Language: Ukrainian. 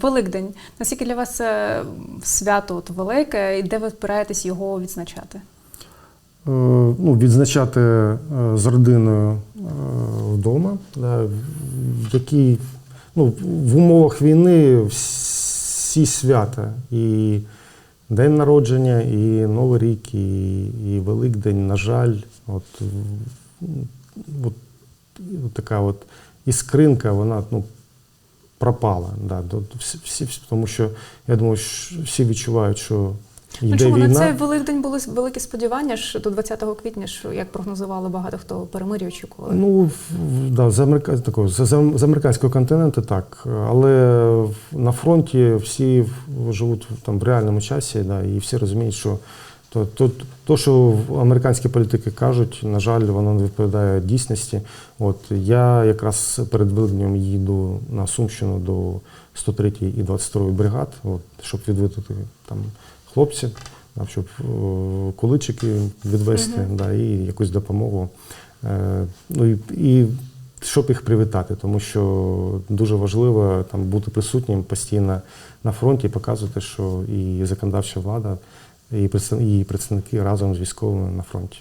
Великдень. Наскільки для вас свято от велике, і де ви збираєтесь його відзначати? Е, ну, відзначати е, з родиною е, вдома, да, в ну, в умовах війни всі свята. І День народження, і Новий рік, і, і Великдень, на жаль, от, от, от така от іскринка, вона ну, пропала. Да, всі, всі, тому що я думаю, що всі відчувають, що Ну йде чому війна. на цей Великдень були великі сподівання ж до 20 квітня, ж як прогнозували багато хто перемир'я очікували. Ну, да, з, америка... такого, з, з- з американського континенту так. Але на фронті всі живуть там в реальному часі, да, і всі розуміють, що то, то, то, що американські політики кажуть, на жаль, воно не відповідає дійсності. От я якраз перед Великднем їду на Сумщину до 103 і 22 бригад, от, щоб відвідати там хлопців, да, щоб е, куличики відвести да, і якусь допомогу. Е, ну і, і щоб їх привітати, тому що дуже важливо там бути присутнім постійно на фронті і показувати, що і законодавча влада, і представ- і представники разом з військовими на фронті.